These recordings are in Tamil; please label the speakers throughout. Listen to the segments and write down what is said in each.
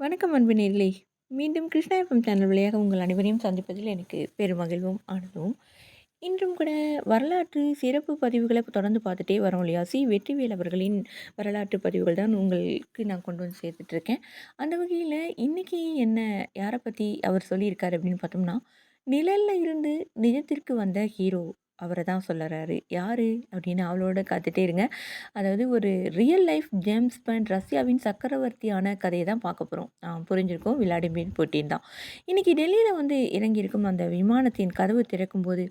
Speaker 1: வணக்கம் அன்பு நேர்களே. மீண்டும் கிருஷ்ணா எஃப்எம் சேனல் வழியாக உங்கள் அனைவரையும் சந்திப்பதில் எனக்கு பெருமகிழ்வும் ஆனதும் இன்றும் கூட வரலாற்று சிறப்பு பதிவுகளை தொடர்ந்து பார்த்துட்டே வரோம் இல்லையா? சி. வெற்றிவேல் அவர்களின் வரலாற்று பதிவுகள் தான் உங்களுக்கு நான் கொண்டு வந்து சேர்த்துட்ருக்கேன். அந்த வகையில் இன்றைக்கி என்ன யாரை பற்றி அவர் சொல்லியிருக்காரு அப்படின்னு பார்த்தோம்னா நிழலில் இருந்து நிஜத்திற்கு வந்த ஹீரோ அவரை தான் சொல்லுறாரு யாரு? அப்படின்னு அவளோட காத்துட்டே இருங்க. அதாவது ஒரு ரியல் லைஃப் ஜேம்ஸ் பண்ட் ரஷ்யாவின் சக்கரவர்த்தியான கதையை தான் பார்க்க போகிறோம் ஆ புரிஞ்சிருக்கும். விளாடிமிர் புட்டின் தான். இன்னைக்கு டெல்லியில் வந்து இறங்கியிருக்கும் அந்த விமானத்தின் கதவு திறக்கும்போது,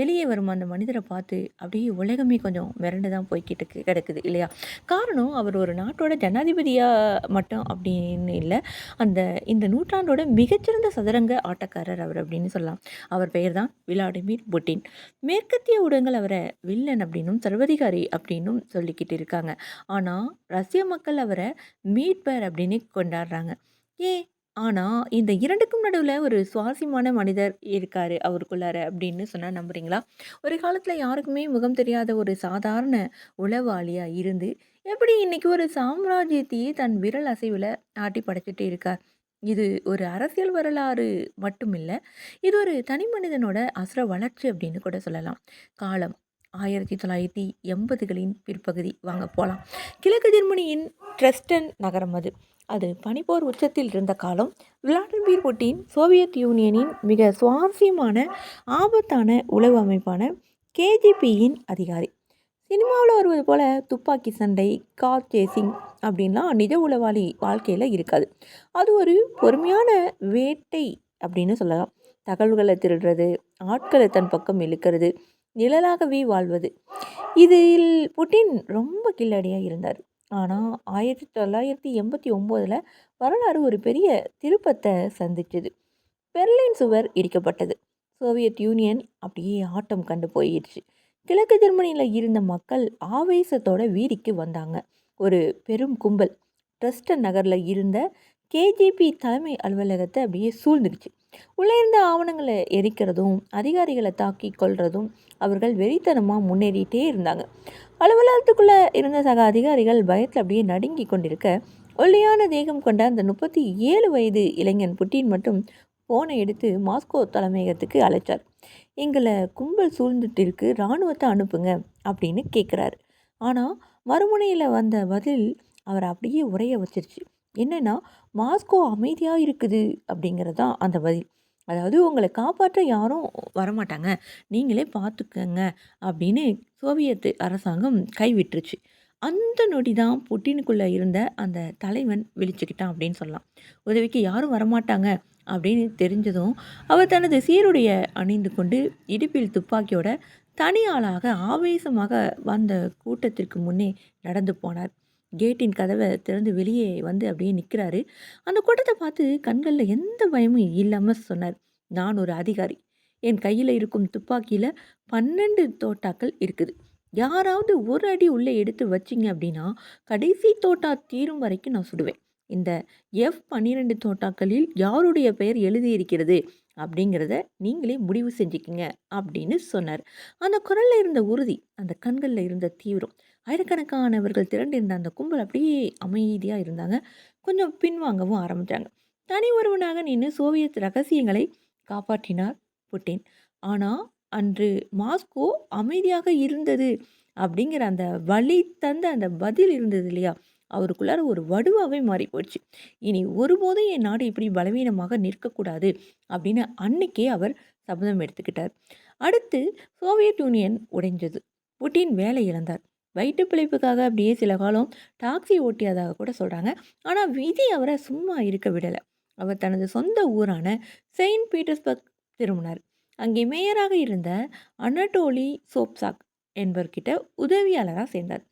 Speaker 1: வெளியே வரும் அந்த மனிதரை பார்த்து அப்படியே உலகமே கொஞ்சம் மிரண்டு தான் போய்கிட்டு கிடக்குது இல்லையா? காரணம் அவர் ஒரு நாட்டோட ஜனாதிபதியாக மட்டும் அப்படின்னு இல்லை அந்த இந்த நூற்றாண்டோட மிகச்சிறந்த சதுரங்க ஆட்டக்காரர் அவர் அப்படின்னு சொல்லலாம். அவர் பெயர் தான் விளாடிமிர் புட்டின். மேற்கு மேற்கத்திய ஊடகங்கள் அவரை வில்லன் அப்படின்னும் சர்வதிகாரி அப்படின்னும் சொல்லிக்கிட்டு இருக்காங்க. ஆனால் ரஷ்ய மக்கள் அவரை மீட்பர் அப்படின்னு கொண்டாடுறாங்க. ஏ ஆனால் இந்த இரண்டுக்கும் நடுவில் ஒரு சுவாரஸ்யமான மனிதர் இருக்கார் அவருக்குள்ளார அப்படின்னு சொன்னால் நம்புறீங்களா? ஒரு காலத்தில் யாருக்குமே முகம் தெரியாத ஒரு சாதாரண உளவாளியாக இருந்து எப்படி இன்றைக்கி ஒரு சாம்ராஜ்யத்தையே தன் விரல் அசைவில் ஆட்டி படைச்சிட்டு இருக்கார்? இது ஒரு அரசியல் வரலாறு மட்டும் இல்லை இது ஒரு தனி மனிதனோட அசுர வளர்ச்சி அப்படின்னு கூட சொல்லலாம். காலம் ஆயிரத்தி தொள்ளாயிரத்தி எண்பதுகளின் பிற்பகுதி. வாங்க போகலாம் கிழக்கு ஜெர்மனியின் ட்ரெஸ்டன் நகரம் அது. அது பனிப்போர் உச்சத்தில் இருந்த காலம். விளாடிமிர் புட்டின் சோவியத் யூனியனின் மிக சுவாரஸ்யமான, ஆபத்தான உளவு அமைப்பான கேஜிபியின் அதிகாரி. சினிமாவில் வருவது போல் துப்பாக்கி சண்டை, கார் சேசிங் அப்படின்லாம் நிஜ உளவாளி வாழ்க்கையில் இருக்காது. அது ஒரு பொறுமையான வேட்டை அப்படின்னு சொல்லலாம். தகவல்களை திருடுறது ஆட்களை தன் பக்கம் இழுக்கிறது நிழலாகவே வாழ்வது. இதில் புட்டின் ரொம்ப கில்லடியாக இருந்தார். ஆனால் ஆயிரத்தி தொள்ளாயிரத்தி எண்பத்தி ஒம்போதில் வரலாறு ஒரு பெரிய திருப்பத்தை சந்திச்சது. பெர்லின் சுவர் இடிக்கப்பட்டது. சோவியத் யூனியன் அப்படியே ஆட்டம் கண்டு போயிடுச்சு. கிழக்கு ஜெர்மனியில் இருந்த மக்கள் ஆவேசத்தோட வீதிக்கு வந்தாங்க. ஒரு பெரும் கும்பல். ட்ரஸ்டன் நகரில் இருந்த கேஜிபி தலைமை அலுவலகத்தை அப்படியே சூழ்ந்துருச்சு உள்ளே இருந்த ஆவணங்களை எரிக்கிறதும் அதிகாரிகளை தாக்கி கொள்றதும் அவர்கள் வெறித்தனமாக முன்னேறிட்டே இருந்தாங்க. அலுவலகத்துக்குள்ளே இருந்த சக அதிகாரிகள் பயத்தில் அப்படியே நடுங்கி கொண்டிருக்க ஒல்லியான தேகம் கொண்ட அந்த முப்பத்தி ஏழு வயது இளைஞன் புட்டின் மட்டும் ஃபோனை எடுத்து மாஸ்கோ தலைமையகத்துக்கு அழைச்சார். எங்களை கும்பல் சூழ்ந்துட்டு இருக்கு இராணுவத்தை அனுப்புங்க அப்படின்னு கேட்குறாரு ஆனால் மறுமுனையில் வந்த பதில் அவரை அப்படியே உரைய வச்சிருச்சு. என்னென்னா மாஸ்கோ அமைதியாக இருக்குது அப்படிங்கிறது தான் அந்த பதில். அதாவது உங்களை காப்பாற்ற யாரும் வரமாட்டாங்க. நீங்களே பார்த்துக்கங்க அப்படின்னு சோவியத்து அரசாங்கம் கைவிட்டுருச்சு. அந்த நொடி தான் புட்டினுக்குள்ளே இருந்த அந்த தலைவன் விழிச்சுக்கிட்டான் அப்படின்னு சொல்லலாம். உதவிக்கு யாரும் வரமாட்டாங்க. அப்படின்னு தெரிஞ்சதும் அவர் தனது சீருடைய அணிந்து கொண்டு இடுப்பில் துப்பாக்கியோட தனி ஆளாக ஆவேசமாக வந்த கூட்டத்திற்கு முன்னே நடந்து போனார். கேட்டின் கதவை திறந்து வெளியே வந்து அப்படியே நிற்கிறாரு. அந்த கூட்டத்தை பார்த்து கண்களில் எந்த பயமும் இல்லாமல் சொன்னார். நான் ஒரு அதிகாரி. என் கையில் இருக்கும் துப்பாக்கியில் பன்னெண்டு தோட்டாக்கள் இருக்குது. யாராவது ஒரு அடி உள்ளே எடுத்து வச்சிங்க அப்படின்னா கடைசி தோட்டா தீரும் வரைக்கும் நான் சுடுவேன். இந்த எஃப் பன்னிரெண்டு தோட்டாக்களில் யாருடைய பெயர் எழுதியிருக்கிறது அப்படிங்கிறத நீங்களே முடிவு செஞ்சுக்கிங்க அப்படின்னு சொன்னார். அந்த குரலில் இருந்த உறுதி அந்த கண்களில் இருந்த தீவிரம் ஆயிரக்கணக்கானவர்கள் திரண்டிருந்த அந்த கும்பல் அப்படியே அமைதியாக இருந்தாங்க. கொஞ்சம் பின்வாங்கவும் ஆரம்பித்தாங்க தனி ஒருவனாக நின்று சோவியத் ரகசியங்களை காப்பாற்றினார் புட்டின். ஆனால் அன்று மாஸ்கோ அமைதியாக இருந்தது அப்படிங்கிற அந்த வழி தந்த அந்த பதில் இருந்தது இல்லையா? அவருக்குள்ளார ஒரு வடுவாகவே மாறி போயிடுச்சு இனி ஒருபோதும் என் நாடு இப்படி பலவீனமாக நிற்கக்கூடாது அப்படின்னு அன்னைக்கே அவர் சபதம் எடுத்துக்கிட்டார். அடுத்து சோவியத் யூனியன் உடைஞ்சது. புட்டின் வேலை இழந்தார். வயிற்று பிழைப்புக்காக அப்படியே சில காலம் டாக்ஸி ஓட்டியதாக கூட சொல்கிறாங்க ஆனால் விதி அவரை சும்மா இருக்க விடலை. அவர் தனது சொந்த ஊரான செயின்ட் பீட்டர்ஸ்பர்க் திரும்பினார். அங்கே மேயராக இருந்த அனடோலி சோப்சாக் என்பவர்கிட்ட உதவியாளராக சேர்ந்தார்.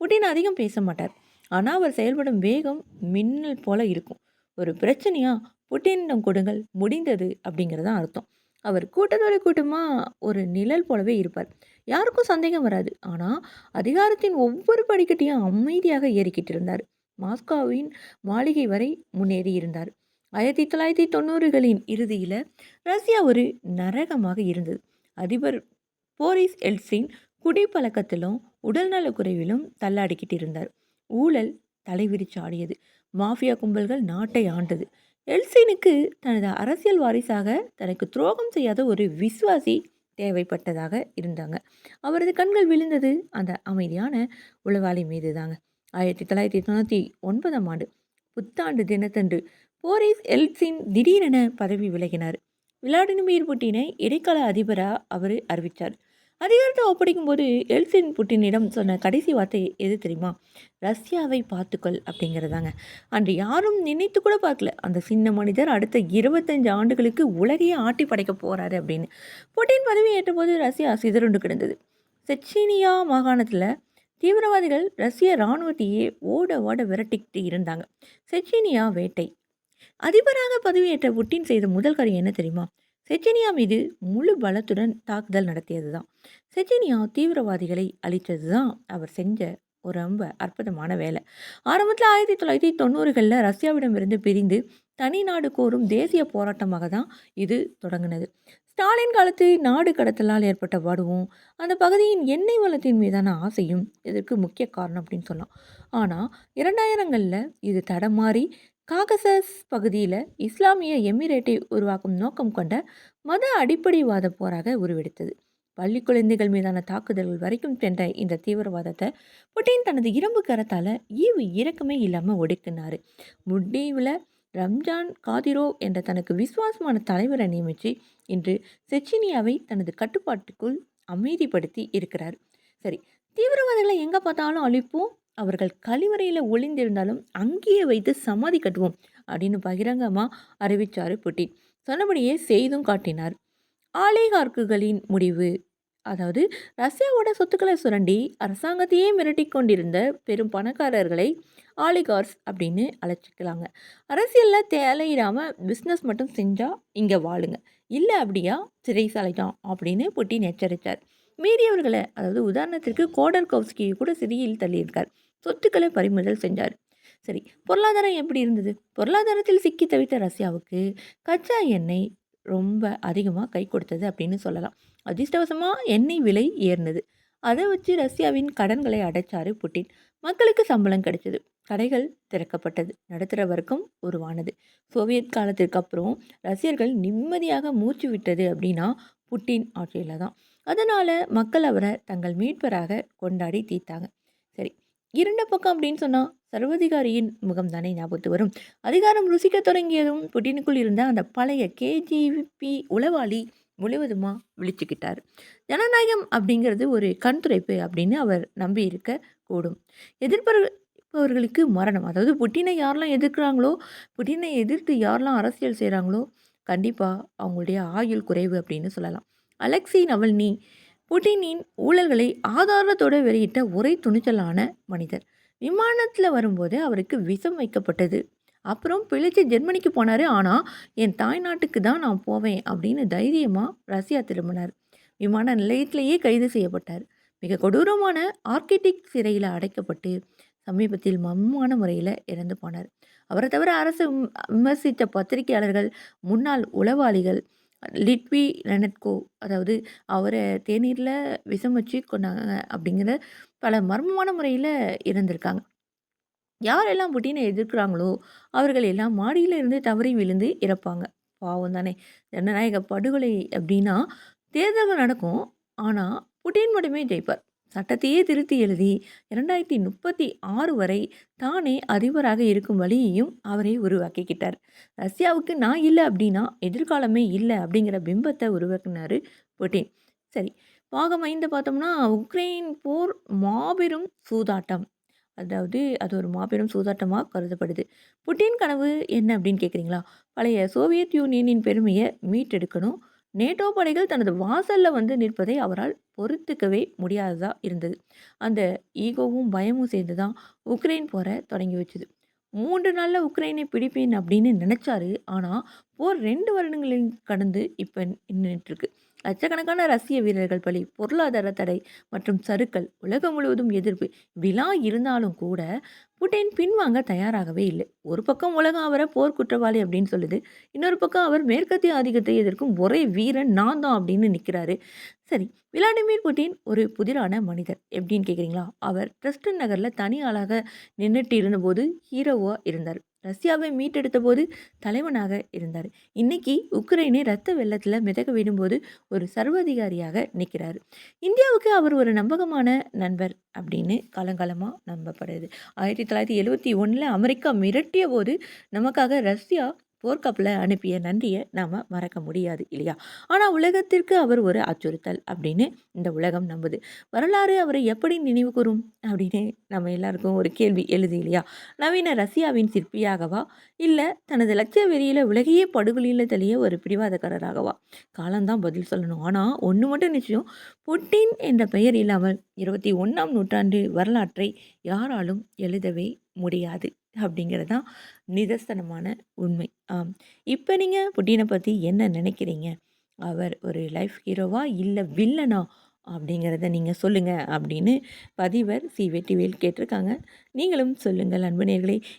Speaker 1: புட்டின் அதிகம் பேச மாட்டார். ஆனால் அவர் செயல்படும் வேகம் மின்னல் போல இருக்கும். ஒரு பிரச்சனையா? புட்டினிடம் கொடுங்கள். முடிந்தது அப்படிங்கிறது தான் அர்த்தம். அவர் கூட்டத்தோட கூட்டமாக ஒரு நிழல் போலவே இருப்பார். யாருக்கும் சந்தேகம் வராது. ஆனால் அதிகாரத்தின் ஒவ்வொரு படிக்கட்டையும் அமைதியாக ஏறிக்கிட்டு இருந்தார். மாஸ்காவின் மாளிகை வரை முன்னேறி இருந்தார். ஆயிரத்தி தொள்ளாயிரத்தி தொண்ணூறுகளின் இறுதியில் ரஷ்யா ஒரு நரகமாக இருந்தது. அதிபர் போரிஸ் எல்சின் குடிப்பழக்கத்திலும் உடல்நலக்குறைவிலும் தள்ளாடிக்கிட்டு இருந்தார். ஊழல் தலைவிரிச்சு ஆடியது மாஃபியா கும்பல்கள் நாட்டை ஆண்டது. எல்சினுக்கு தனது அரசியல் வாரிசாக தனக்கு துரோகம் செய்யாத ஒரு விசுவாசி தேவைப்பட்டதாக இருந்தாங்க. அவரது கண்கள் விழுந்தது அந்த அமைதியான உளவாளி மீதுதாங்க. 1999ஆம் ஆண்டு புத்தாண்டு தினத்தன்று போரிஸ் எல்சின் திடீரென பதவி விலகினார். விளாடிமிர் புட்டினை இடைக்கால அதிபராக அவர் அறிவித்தார் அதிகாரத்தை ஒப்படைக்கும்போது எல்சின் புட்டினிடம் சொன்ன கடைசி வார்த்தை எது தெரியுமா? "ரஷ்யாவை பார்த்துக்கொள்" அப்படிங்கிறதாங்க. அன்று யாரும் நினைத்து கூட பார்க்கல. அந்த சின்ன மனிதர் அடுத்த 25 ஆண்டுகளுக்கு உலகையே ஆட்டி படைக்க போகிறாரு அப்படின்னு. புட்டின் பதவி ஏற்றபோது ரஷ்யா சிதறுண்டு கிடந்தது. செச்சீனியா மாகாணத்தில் தீவிரவாதிகள் ரஷ்ய இராணுவத்தையே ஓட ஓட விரட்டிக்கிட்டு இருந்தாங்க. செச்சீனியா வேட்டை அதிபராக பதவியேற்ற புட்டின் செய்த முதல் காரியம் என்ன தெரியுமா? செச்செனியா மீது முழு பலத்துடன் தாக்குதல் நடத்தியது தான். செச்செனியா தீவிரவாதிகளை அழித்தது தான் அவர் செஞ்ச ஒரு ரொம்ப அற்புதமான வேலை. ஆரம்பத்தில் ஆயிரத்தி தொள்ளாயிரத்தி தொண்ணூறுகளில் ரஷ்யாவிடமிருந்து பிரிந்து தனி நாடு கோரும் தேசிய போராட்டமாக தான் இது தொடங்கினது ஸ்டாலின் காலத்து நாடு கடத்தலால் ஏற்பட்ட வடுவும், அந்த பகுதியின் எண்ணெய் வளத்தின் மீதான ஆசையும் இதற்கு முக்கிய காரணம் அப்படின்னு சொல்லலாம். ஆனால் இரண்டாயிரங்களில் இது தடமாறி காகசஸ் பகுதியில் இஸ்லாமிய எமிரேட்டை உருவாக்கும் நோக்கம் கொண்ட மத அடிப்படைவாத போராக உருவெடுத்தது. பள்ளி குழந்தைகள் மீதான தாக்குதல்கள் வரைக்கும் சென்ற இந்த தீவிரவாதத்தை புட்டின் தனது இரும்பு கரத்தால் ஈவு இறக்கமே இல்லாமல் ஒடுக்கினார் முடிவில் ரம்ஜான் காதிரோ என்ற தனக்கு விசுவாசமான தலைவரை நியமிச்சு இன்று செச்சினியாவை தனது கட்டுப்பாட்டுக்குள் அமைதிப்படுத்தி இருக்கிறார். சரி தீவிரவாதிகளை எங்கே பார்த்தாலும் அழிப்போம். அவர்கள் கழிவறையில் ஒளிந்திருந்தாலும் அங்கேயே வைத்து சமாதி கட்டுவோம் அப்படின்னு பகிரங்கமாக அறிவித்தார் புட்டின். சொன்னபடியே செய்தும் காட்டினார். ஆலிகார்க்குகளின் முடிவு அதாவது ரஷ்யாவோட சொத்துக்களை சுரண்டி அரசாங்கத்தையே மிரட்டிக் கொண்டிருந்த பெரும் பணக்காரர்களை ஆலிகார்ஸ் அப்படின்னு அழைச்சிக்கலாங்க. அரசியலில் தேலையிடாமல் பிஸ்னஸ் மட்டும் செஞ்சால் இங்கே வாழுங்க. இல்லை அப்படியா சிறைசாலை தான் அப்படின்னு புட்டின் எச்சரித்தார். மீறியவர்களை அதாவது உதாரணத்திற்கு கோடர்கோவ்ஸ்கியை கூட சிறையில் தள்ளியிருக்கார். சொத்துக்களை பறிமுதல் செஞ்சார். சரி பொருளாதாரம் எப்படி இருந்தது? பொருளாதாரத்தில் சிக்கி தவித்த ரஷ்யாவுக்கு கச்சா எண்ணெய் ரொம்ப அதிகமாக கை கொடுத்தது அப்படின்னு சொல்லலாம். அதிர்ஷ்டவசமாக எண்ணெய் விலை ஏறினது அதை வச்சு ரஷ்யாவின் கடன்களை அடைச்சாரு புட்டின். மக்களுக்கு சம்பளம் கிடைச்சது. கடைகள் திறக்கப்பட்டது. நடுத்தர வர்க்கம் உருவானது. சோவியத் காலத்திற்கு அப்புறம் ரஷ்யர்கள் நிம்மதியாக மூச்சு விட்டது அப்படின்னா புட்டின் ஆட்சியில் தான். அதனால் மக்கள் அவரை தங்கள் மீட்பராக கொண்டாடி தீர்த்தாங்க. சரி இரண்ட பக்கம் அப்படின்னு சொன்னால் சர்வதிகாரியின் முகம் தானே ஞாபகத்து வரும். அதிகாரம் ருசிக்க தொடங்கியதும் புட்டினுக்குள் இருந்த அந்த பழைய கேஜிபி உளவாளி முழுவதுமா விழிச்சுக்கிட்டார் ஜனநாயகம் அப்படிங்கிறது ஒரு கண்துடைப்பு அப்படின்னு அவர் நம்பியிருக்க கூடும். எதிர்ப்பவர்களுக்கு மரணம். அதாவது புட்டினை யாரெல்லாம் எதிர்க்கிறாங்களோ, புட்டினை எதிர்த்து யாரெல்லாம் அரசியல் செய்கிறாங்களோ கண்டிப்பாக அவங்களுடைய ஆயுள் குறைவு அப்படின்னு சொல்லலாம். அலெக்சி நவல்னி புட்டினின் ஊழல்களை ஆதாரத்தோடு வெளியிட்ட ஒரே துணிச்சலான மனிதர். விமானத்தில் வரும்போது அவருக்கு விஷம் வைக்கப்பட்டது. அப்புறம் பிழைச்சி ஜெர்மனிக்கு போனார் ஆனால் என் தாய்நாட்டுக்கு தான் நான் போவேன் அப்படின்னு தைரியமாக ரஷ்யா திரும்பினார். விமான நிலையத்திலேயே கைது செய்யப்பட்டார். மிக கொடூரமான ஆர்கிடிக் சிறையில் அடைக்கப்பட்டு சமீபத்தில் மம்மான முறையில் இறந்து போனார். அவரை தவிர அரசு விமர்சித்த பத்திரிகையாளர்கள், முன்னாள் உளவாளிகள் லிட்வி லெனட்கோ அதாவது அவரை தேநீரில் விஷம் வச்சு கொண்டாங்க அப்படிங்கிற பல மர்மமான முறையில் இறந்திருக்காங்க. யாரெல்லாம் புட்டினை எதிர்க்கிறாங்களோ, அவர்கள் எல்லாம் மாடியில் இருந்து தவறி விழுந்து இறப்பாங்க. பாவம் தானே! ஜனநாயக படுகொலை அப்படின்னா தேர்தல்கள் நடக்கும். ஆனால் புட்டின் மட்டுமே ஜெயிப்பார். சட்டத்தையே திருத்தி எழுதி 2036 வரை தானே அதிபராக இருக்கும் வழியையும் அவரே உருவாக்கிக்கிட்டார். ரஷ்யாவுக்கு நான் இல்லை அப்படின்னா எதிர்காலமே இல்லை அப்படிங்கிற பிம்பத்தை உருவாக்குனாரு புட்டின். சரி பாகம் ஐந்து பார்த்தோம்னா உக்ரைன் போர் மாபெரும் சூதாட்டம். அதாவது அது ஒரு மாபெரும் சூதாட்டமாக கருதப்படுது. புட்டின் கனவு என்ன அப்படின்னு கேட்குறீங்களா பழைய சோவியத் யூனியனின் பெருமையை மீட்டெடுக்கணும். நேட்டோ படைகள் தனது வாசல்ல வந்து நிற்பதை அவரால் பொறுத்துக்கவே முடியாததாக இருந்தது. அந்த ஈகோவும் பயமும் சேர்ந்து தான் உக்ரைன் போர தொடங்கி வச்சது. மூன்று நாளில் உக்ரைனை பிடிப்பேன் அப்படின்னு நினச்சாரு ஆனால் போர் ரெண்டு வருடங்களில் கடந்து இப்போ நின்றுட்டுருக்கு லட்சக்கணக்கான ரஷ்ய வீரர்கள் பலி, பொருளாதார தடை மற்றும் சறுக்கல், உலகம் முழுவதும் எதிர்ப்பு விழா இருந்தாலும் கூட புட்டின் பின்வாங்க தயாராகவே இல்லை. ஒரு பக்கம் உலகம் அவரை போர் குற்றவாளி அப்படின்னு சொல்லுது. இன்னொரு பக்கம் அவர் மேற்கத்திய ஆதிக்கத்தை எதிர்க்கும் ஒரே வீரன் நான் தான் அப்படின்னு நிற்கிறாரு சரி, விளாடிமிர் புட்டின் ஒரு புதிரான மனிதர். எப்படின்னு கேட்குறீங்களா? அவர் ட்ரஸ்டன் நகரில் தனி ஆளாக நின்றுட்டு இருந்தபோது ஹீரோவாக இருந்தார் ரஷ்யாவை மீட்டெடுத்த போது தலைவனாக இருந்தார் இன்னைக்கு உக்ரைனை ரத்த வெள்ளத்தில் மிதக்க விடும்போது ஒரு சர்வாதிகாரியாக நிற்கிறார் இந்தியாவுக்கு அவர் ஒரு நம்பகமான நண்பர் அப்படின்னு காலங்காலமாக நம்பப்படுது. 1971ல அமெரிக்கா மிரட்டியபோது நமக்காக ரஷ்யா போர்க்கப்பில் அனுப்பிய நன்றியை நாம் மறக்க முடியாது இல்லையா? ஆனால் உலகத்திற்கு அவர் ஒரு அச்சுறுத்தல் அப்படின்னு இந்த உலகம் நம்புது. வரலாறு அவரை எப்படி நினைவு கூறும் அப்படின்னு நம்ம எல்லாருக்கும் ஒரு கேள்வி எழுது இல்லையா? நவீன ரஷ்யாவின் சிற்பியாகவா? இல்லை தனது லட்சிய வெறியில உலகையே படுகொலியில் தெளிய ஒரு பிடிவாதக்காரராகவா? காலம்தான் பதில் சொல்லணும். ஆனால் ஒன்று மட்டும் நிச்சயம். புட்டின் என்ற பெயர் இல்லாமல் 21ஆம் நூற்றாண்டு வரலாற்றை யாராலும் எழுதவே முடியாது. அப்படிங்கிறது தான் நிதர்சனமான உண்மை. ஆம். நீங்கள் புட்டினை பற்றி என்ன நினைக்கிறீங்க? அவர் ஒரு லைஃப் ஹீரோவா? இல்லை வில்லனா? அப்படிங்கிறத நீங்கள் சொல்லுங்கள் அப்படின்னு பதிவர் சி. வெட்டிவேல் கேட்டிருக்காங்க. நீங்களும் சொல்லுங்கள் அன்பு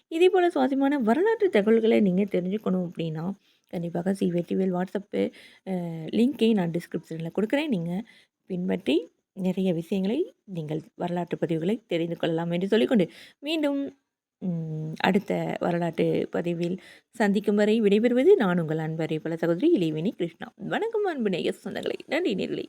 Speaker 1: இதே போல் சுவாரஸ்யமான வரலாற்று தகவல்களை நீங்கள் தெரிஞ்சுக்கணும் அப்படின்னா, கண்டிப்பாக சி. வெட்டிவேல் வாட்ஸ்அப்பு அ லிங்கை நான் டிஸ்கிரிப்ஷனில் கொடுக்குறேன் நீங்கள் பின்பற்றி நிறைய விஷயங்களை நீங்கள் வரலாற்று பதிவுகளை தெரிந்து கொள்ளலாம் என்று சொல்லிக்கொண்டு, மீண்டும் ம் அடுத்த வரலாற்று பதிவில் சந்திக்கும் வரை விடைபெறுவது நான் உங்கள் அன்பரை பல சகோதரி இளைவினி கிருஷ்ணா. வணக்கம் அன்பு நேய சொந்தங்களை நன்றி நேயர்களே.